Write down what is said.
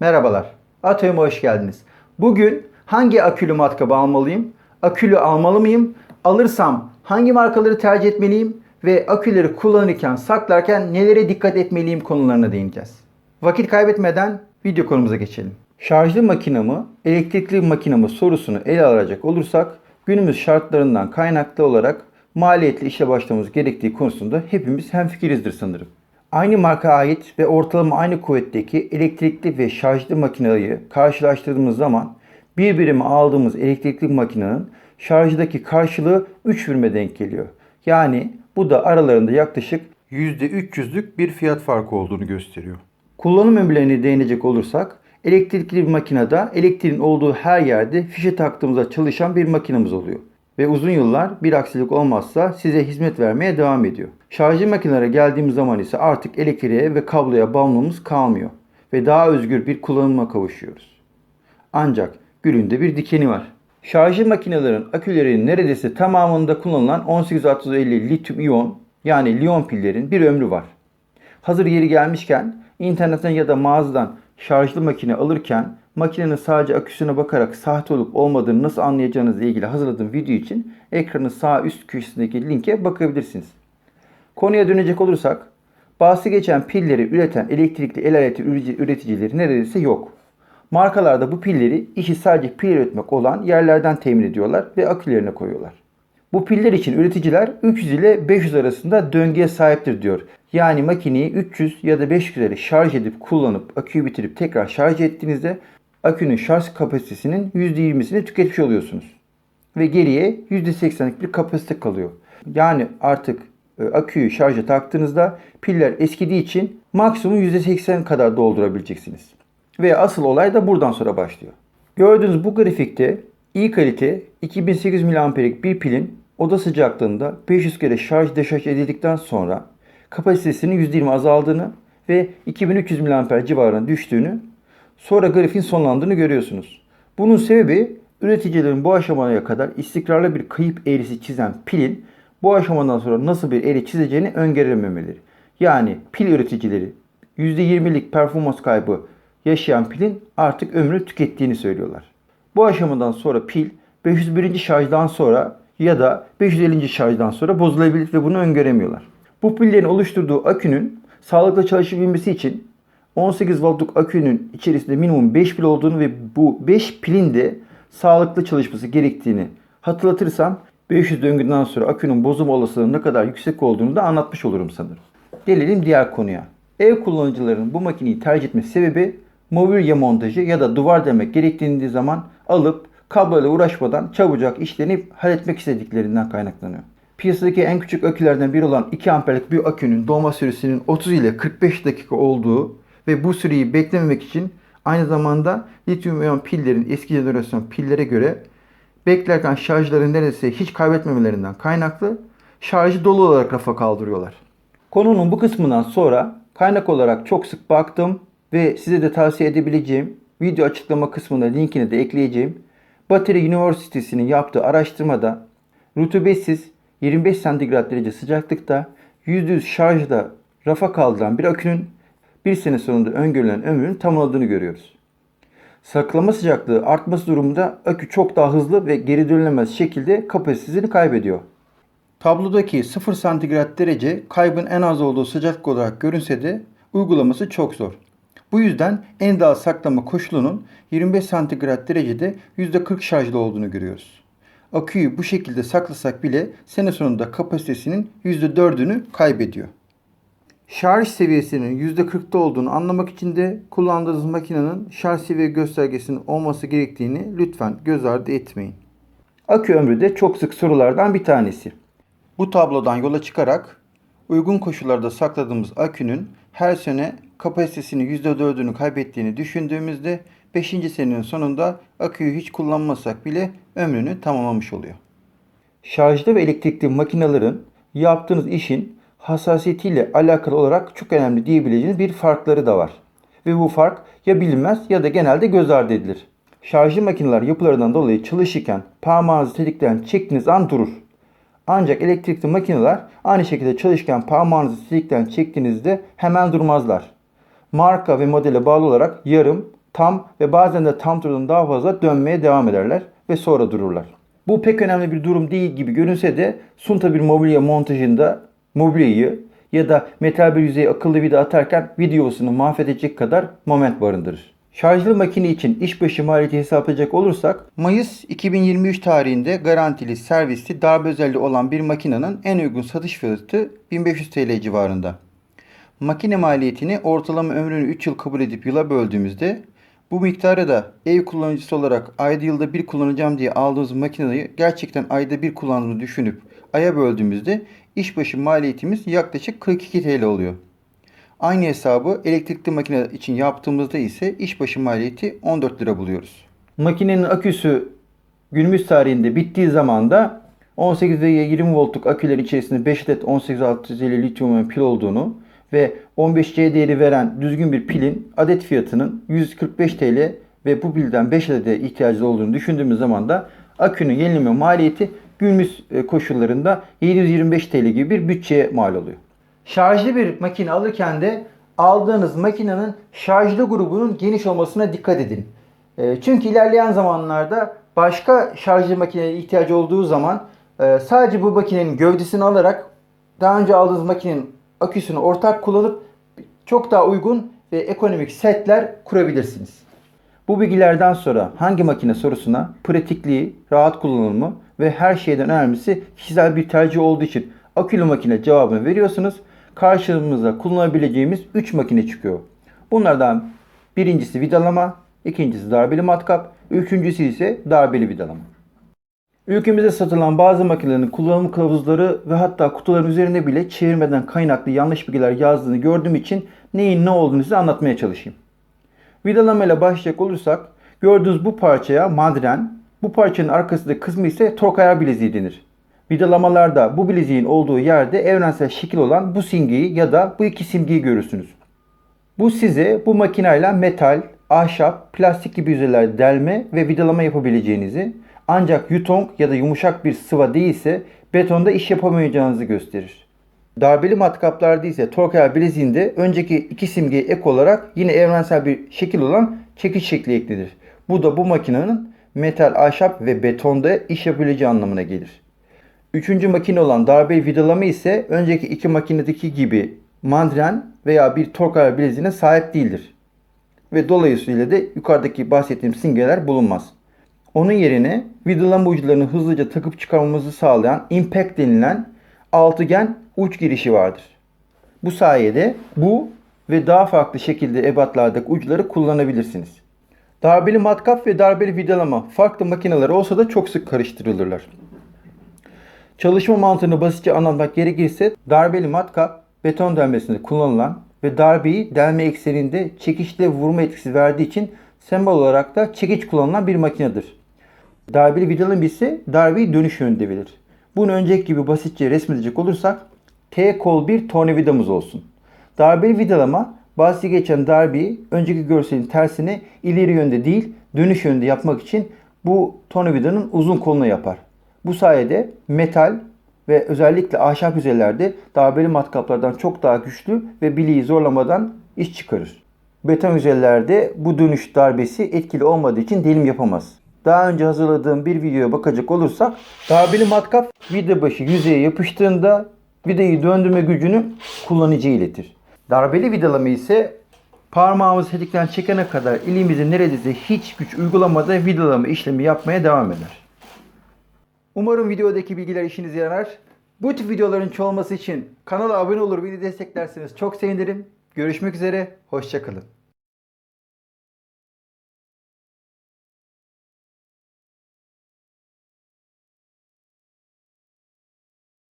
Merhabalar. Atoyum'a hoş geldiniz. Bugün hangi akülü matkabı almalıyım? Akülü almalı mıyım? Alırsam hangi markaları tercih etmeliyim? Ve aküleri kullanırken, saklarken nelere dikkat etmeliyim konularına değineceğiz. Vakit kaybetmeden video konumuza geçelim. Şarjlı makine mi, elektrikli makine mi sorusunu ele alacak olursak günümüz şartlarından kaynaklı olarak maliyetli işe başlamamız gerektiği konusunda hepimiz hemfikirizdir sanırım. Aynı marka ait ve ortalama aynı kuvvetteki elektrikli ve şarjlı makineyi karşılaştırdığımız zaman bir birime aldığımız elektrikli makinenin şarjdaki karşılığı 3 birime denk geliyor. Yani bu da aralarında yaklaşık %300'lük bir fiyat farkı olduğunu gösteriyor. Kullanım ömürlerine değinecek olursak elektrikli bir makinede elektriğin olduğu her yerde fişe taktığımızda çalışan bir makinemiz oluyor. Ve uzun yıllar bir aksilik olmazsa size hizmet vermeye devam ediyor. Şarjlı makinelere geldiğimiz zaman ise artık elektriğe ve kabloya bağımlılığımız kalmıyor. Ve daha özgür bir kullanıma kavuşuyoruz. Ancak gülünde bir dikeni var. Şarjlı makinelerin akülerinin neredeyse tamamında kullanılan 18650 lityum iyon yani liyon pillerin bir ömrü var. Hazır yeri gelmişken internetten ya da mağazadan şarjlı makine alırken makinenin sadece aküsüne bakarak sahte olup olmadığını nasıl anlayacağınızla ilgili hazırladığım video için ekranın sağ üst köşesindeki linke bakabilirsiniz. Konuya dönecek olursak bahsi geçen pilleri üreten elektrikli el aleti üreticileri neredeyse yok. Markalarda bu pilleri işi sadece pil üretmek olan yerlerden temin ediyorlar ve akülerine koyuyorlar. Bu piller için üreticiler 300 ile 500 arasında döngüye sahiptir diyor. Yani makineyi 300 ya da 500 üzeri şarj edip kullanıp aküyü bitirip tekrar şarj ettiğinizde akünün şarj kapasitesinin %20'sini tüketmiş oluyorsunuz. Ve geriye %80'lik bir kapasite kalıyor. Yani artık e, aküyü şarja taktığınızda piller eskidiği için maksimum %80 kadar doldurabileceksiniz. Ve asıl olay da buradan sonra başlıyor. Gördüğünüz bu grafikte iyi kalite 2800 mAh'lik bir pilin oda sıcaklığında 500 kere şarj deşarj edildikten sonra kapasitesinin %20 azaldığını ve 2300 mAh civarına düştüğünü sonra grafiğin sonlandığını görüyorsunuz. Bunun sebebi üreticilerin bu aşamaya kadar istikrarlı bir kayıp eğrisi çizen pilin bu aşamadan sonra nasıl bir eğri çizeceğini öngörememeleri. Yani pil üreticileri %20'lik performans kaybı yaşayan pilin artık ömrü tükettiğini söylüyorlar. Bu aşamadan sonra pil 501. şarjdan sonra ya da 550. şarjdan sonra bozulabilir ve bunu öngöremiyorlar. Bu pillerin oluşturduğu akünün sağlıklı çalışabilmesi için 18 voltluk akünün içerisinde minimum 5 pil olduğunu ve bu 5 pilin de sağlıklı çalışması gerektiğini hatırlatırsam 500 döngüden sonra akünün bozulma olasılığının ne kadar yüksek olduğunu da anlatmış olurum sanırım. Gelelim diğer konuya. Ev kullanıcılarının bu makineyi tercih etme sebebi mobilya montajı ya da duvar demek gerektiğinde zaman alıp kabloyla uğraşmadan çabucak işlerini halletmek istediklerinden kaynaklanıyor. Piyasadaki en küçük akülerden biri olan 2 amperlik bir akünün dolma süresinin 30 ile 45 dakika olduğu ve bu süreyi beklememek için aynı zamanda lityum iyon pillerin eski jenerasyon pillere göre beklerken şarjları neredeyse hiç kaybetmemelerinden kaynaklı şarjı dolu olarak rafa kaldırıyorlar. Konunun bu kısmından sonra kaynak olarak çok sık baktım ve size de tavsiye edebileceğim video açıklama kısmında linkini de ekleyeceğim. Battery University'sinin yaptığı araştırmada rutubetsiz 25 santigrat derece sıcaklıkta %100 şarjda rafa kaldıran bir akünün bir sene sonunda öngörülen ömrünü tamamladığını görüyoruz. Saklama sıcaklığı artması durumunda akü çok daha hızlı ve geri dönülemez şekilde kapasitesini kaybediyor. Tablodaki 0 santigrat derece kaybın en az olduğu sıcaklık olarak görünse de uygulaması çok zor. Bu yüzden en ideal saklama koşulunun 25 santigrat derecede %40 şarjlı olduğunu görüyoruz. Aküyü bu şekilde saklasak bile sene sonunda kapasitesinin %4'ünü kaybediyor. Şarj seviyesinin %40'da olduğunu anlamak için de kullandığınız makinenin şarj seviye göstergesinin olması gerektiğini lütfen göz ardı etmeyin. Akü ömrü de çok sık sorulardan bir tanesi. Bu tablodan yola çıkarak uygun koşullarda sakladığımız akünün her sene kapasitesinin %4'ünü kaybettiğini düşündüğümüzde 5. senenin sonunda aküyü hiç kullanmasak bile ömrünü tamamlamış oluyor. Şarjlı ve elektrikli makinelerin yaptığınız işin hassasiyetiyle alakalı olarak çok önemli diyebileceğiniz bir farkları da var. Ve bu fark ya bilinmez ya da genelde göz ardı edilir. Şarjlı makineler yapılarından dolayı çalışırken parmağınızı tetikten çektiğiniz an durur. Ancak elektrikli makineler aynı şekilde çalışırken parmağınızı tetikten çektiğinizde hemen durmazlar. Marka ve modele bağlı olarak yarım, tam ve bazen de tam turdan daha fazla dönmeye devam ederler ve sonra dururlar. Bu pek önemli bir durum değil gibi görünse de sunta bir mobilya montajında mobilyayı ya da metal bir yüzeye akıllı vida atarken videosunu mahvedecek kadar moment barındırır. Şarjlı makine için iş başı maliyeti hesaplayacak olursak Mayıs 2023 tarihinde garantili servisli darbe özelliği olan bir makinenin en uygun satış fiyatı 1500 TL civarında. Makine maliyetini ortalama ömrünü 3 yıl kabul edip yıla böldüğümüzde bu miktarı da ev kullanıcısı olarak ayda yılda bir kullanacağım diye aldığımız makineyi gerçekten ayda bir kullandığını düşünüp aya böldüğümüzde iş başı maliyetimiz yaklaşık 42 TL oluyor. Aynı hesabı elektrikli makine için yaptığımızda ise iş başı maliyeti 14 lira buluyoruz. Makinenin aküsü günümüz tarihinde bittiği zaman da 18 ve 20 voltluk aküler içerisinde 5 adet 18650 lityum pil olduğunu ve 15C değeri veren düzgün bir pilin adet fiyatının 145 TL ve bu pilden 5 adete ihtiyacı olduğunu düşündüğümüz zaman da akünün yenileme maliyeti günümüz e, koşullarında 725 TL gibi bir bütçeye mal oluyor. Şarjlı bir makine alırken de aldığınız makinenin şarjlı grubunun geniş olmasına dikkat edin. E, Çünkü ilerleyen zamanlarda başka şarjlı makineye ihtiyacı olduğu zaman e, sadece bu makinenin gövdesini alarak daha önce aldığınız makinenin aküsünü ortak kullanıp çok daha uygun ve ekonomik setler kurabilirsiniz. Bu bilgilerden sonra hangi makine sorusuna pratikliği, rahat kullanımı ve her şeyden önemlisi kişisel bir tercih olduğu için akülü makine cevabını veriyorsunuz. Karşımıza kullanabileceğimiz 3 makine çıkıyor. Bunlardan birincisi vidalama, ikincisi darbeli matkap, üçüncüsü ise darbeli vidalama. Ülkemizde satılan bazı makinelerin kullanım kılavuzları ve hatta kutuların üzerinde bile çevirmeden kaynaklı yanlış bilgiler yazdığını gördüğüm için neyin ne olduğunu size anlatmaya çalışayım. Vidalama ile başlayacak olursak gördüğünüz bu parçaya madren, bu parçanın arkasındaki kısmı ise tork ayar bileziği denir. Vidalamalarda bu bileziğin olduğu yerde evrensel şekil olan bu simgeyi ya da bu iki simgeyi görürsünüz. Bu size bu makineyle metal, ahşap, plastik gibi yüzeylerde delme ve vidalama yapabileceğinizi ancak yutong ya da yumuşak bir sıva değilse betonda iş yapamayacağınızı gösterir. Darbeli matkaplarda ise tork ayar bileziğinde önceki iki simgeye ek olarak yine evrensel bir şekil olan çekiç şekli eklenir. Bu da bu makinenin metal, ahşap ve betonda iş yapabileceği anlamına gelir. Üçüncü makine olan darbeli vidalama ise önceki iki makinedeki gibi mandren veya bir tork ayar bileziğine sahip değildir. Ve dolayısıyla da yukarıdaki bahsettiğim simgeler bulunmaz. Onun yerine vidalama uçlarını hızlıca takıp çıkarmamızı sağlayan impact denilen altıgen uç girişi vardır. Bu sayede bu ve daha farklı şekilde ebatlardaki uçları kullanabilirsiniz. Darbeli matkap ve darbeli vidalama farklı makineler olsa da çok sık karıştırılırlar. Çalışma mantığını basitçe anlatmak gerekirse darbeli matkap beton delmesinde kullanılan ve darbeyi delme ekseninde çekişle vurma etkisi verdiği için sembol olarak da çekiç kullanılan bir makinedir. Darbeli vidalama ise darbeyi dönüş yönünde verir. Bunu önceki gibi basitçe resmedecek olursak T kol bir tornavidamız olsun. Darbeli vidalama bahsi geçen darbeyi önceki görselin tersine ileri yönde değil dönüş yönünde yapmak için bu tornavidanın uzun koluna yapar. Bu sayede metal ve özellikle ahşap yüzeylerde darbeli matkaplardan çok daha güçlü ve bileği zorlamadan iş çıkarır. Beton yüzeylerde bu dönüş darbesi etkili olmadığı için delim yapamaz. Daha önce hazırladığım bir videoya bakacak olursak darbeli matkap vida başı yüzeye yapıştığında vidayı döndürme gücünü kullanıcıya iletir. Darbeli vidalama ise parmağımızı tetikten çekene kadar elimizde neredeyse hiç güç uygulamadan vidalama işlemi yapmaya devam eder. Umarım videodaki bilgiler işinize yarar. Bu tip videoların çoğalması için kanala abone olur, beni desteklerseniz çok sevinirim. Görüşmek üzere, hoşçakalın.